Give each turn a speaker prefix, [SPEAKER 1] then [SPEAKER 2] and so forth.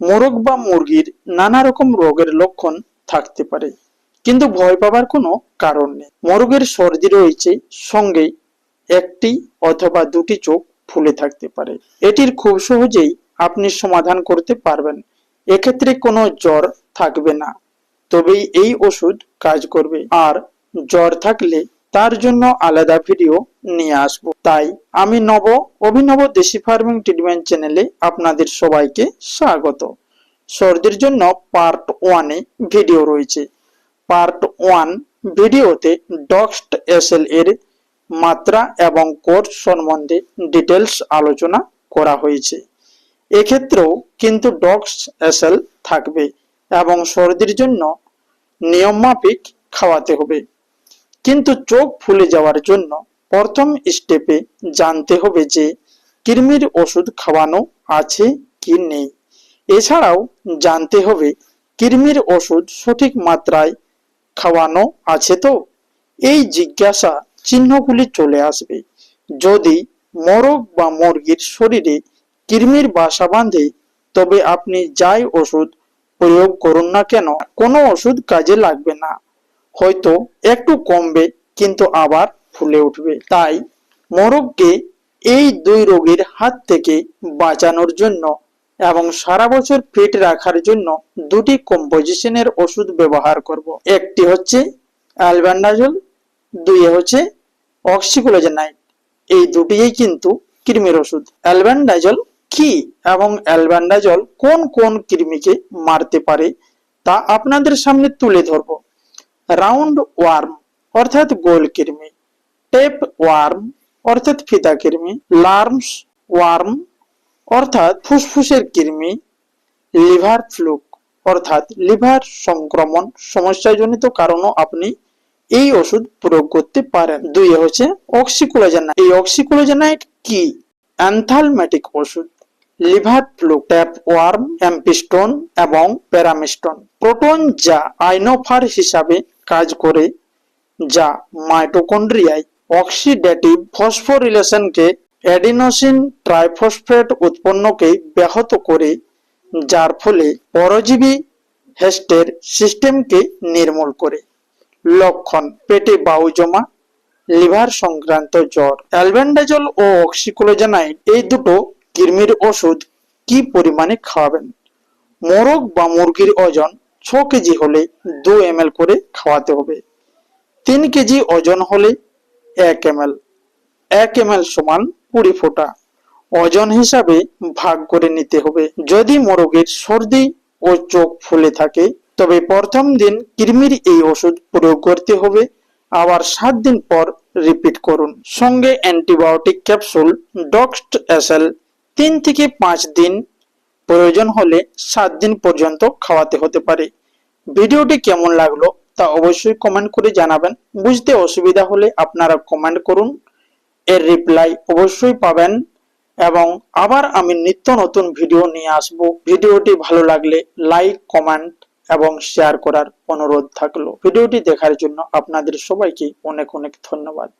[SPEAKER 1] মোরগ বা মুরগির নানা রকম রোগের লক্ষণ থাকতে পারে, কিন্তু ভয় পাবার কোনো কারণ নেই। মোরগের সর্দি রয়েছে সঙ্গে একটি অথবা দুটি চোখ ফুলে থাকতে পারে। এটির খুব সহজেই আপনি সমাধান করতে পারবেন। এক্ষেত্রে কোনো জ্বর থাকবে না, তবেই এই ওষুধ কাজ করবে। আর জ্বর থাকলে তার জন্য আলাদা ভিডিও নিয়ে আসব। তাই আমি নব অভিনব দেশি ফার্মিং ট্রিটমেন্ট চ্যানেলে আপনাদের সবাইকে স্বাগত। সর্দির জন্য পার্ট ওয়ানে ভিডিও রয়েছে। পার্ট ওয়ান ভিডিওতে ডক্সট এসএল এর মাত্রা এবং কোর্স সম্বন্ধে ডিটেলস আলোচনা করা হয়েছে। এক্ষেত্রেও কিন্তু ডক্স এসএল থাকবে এবং সর্দির জন্য নিয়মমাফিক খাওয়াতে হবে। কিন্তু চোখ ফুলে যাওয়ার জন্য প্রথম স্টেপে জানতে হবে যে কৃমির ওষুধ খাওয়ানো আছে কি নেই। এছাড়াও জানতে হবে কৃমির ওষুধ সঠিক মাত্রায় খাওয়ানো আছে তো? এই জিজ্ঞাসা চিহ্নগুলি চলে আসবে। যদি মোরগ বা মুরগির শরীরে কৃমির বাসা বাঁধে, তবে আপনি যাই ওষুধ প্রয়োগ করুন না কেন, কোনো ওষুধ কাজে লাগবে না। হয়তো একটু কমবে, কিন্তু আবার ফুলে উঠবে। তাই মোরগকে এই দুই রোগের হাত থেকে বাঁচানোর জন্য এবং সারা বছর ফিট রাখার জন্য দুটি কম্পোজিশনের ওষুধ ব্যবহার করব। একটি হচ্ছে অ্যালবান্ডাজল, দুই হচ্ছে অক্সিক্লোজেনাইট। এই দুটিই কিন্তু কৃমির ওষুধ। অ্যালবান্ডাজল কি এবং অ্যালবান্ডাজল কোন কোন কৃমিকে মারতে পারে তা আপনাদের সামনে তুলে ধরব। রাউন্ড ওয়ার্ম অর্থাৎ গোল কৃমি টেপ ওয়ার্ম অর্থাৎ ফিতা কৃমি লার্মস ওয়ার্ম অর্থাৎ ফুসফুসের কৃমি লিভার ফ্লুক অর্থাৎ লিভার সংক্রমণ সমস্যাজনিত কারণও আপনি এই ওষুধ প্রয়োগ করতে পারেন। দুই হচ্ছে অক্সিক্লোজেনাইট এই অক্সিক্লোজেনাইট কি? অ্যান্থালমেটিক ওষুধ liver fluke tape worm amphistome এবং প্যারামিস্টোন প্রোটন যা আইনোফার হিসাবে কাজ করে, যা মাইটোকন্ড্রিয়ায় অক্সিডেটিভ ফসফোরিলেশনকে অ্যাডিনোসিন ট্রাইফসফেট উৎপন্নকে ব্যাহত করে, যার ফলে পরজীবী হেস্টের সিস্টেমকে নির্মূল করে। লক্ষণ, পেটে বাউ জমা, লিভার সংক্রান্ত জ্বর। অ্যালবেন্ডাজল ও অক্সিক্লোজেনাইড, এই দুটো কৃমির ওষুধ কি পরিমাণে খাওয়াবেন? মোরগ বা মুরগির ওজন ছ কেজি হলে দু এম করে খাওয়াতে হবে। তিন কেজি ওজন হলে এক এম এল এক এম সমান কুড়ি ফোঁটা। ওজন হিসাবে ভাগ করে নিতে হবে। যদি মোরগের সর্দি ও চোখ ফুলে থাকে, তবে প্রথম দিন কৃমির এই ওষুধ প্রয়োগ করতে হবে। আবার সাত দিন পর রিপিট করুন। সঙ্গে অ্যান্টিবায়োটিক ক্যাপসুল ডক্সট এসএল, তিন থেকে পাঁচ দিন প্রয়োজন হলে সাত দিন পর্যন্ত খাওয়াতে হতে পারে। ভিডিওটি কেমন লাগল তা অবশ্যই কমেন্ট করে জানাবেন। বুঝতে অসুবিধা হলে আপনারা কমেন্ট করুন। এর রিপ্লাই অবশ্যই পাবেন এবং আবার আমি নিত্য নতুন ভিডিও নিয়ে আসব। ভিডিওটি ভালো লাগলে লাইক কমেন্ট এবং শেয়ার করার অনুরোধ থাকল। ভিডিওটি দেখার জন্য আপনাদের সবাইকে অনেক অনেক ধন্যবাদ।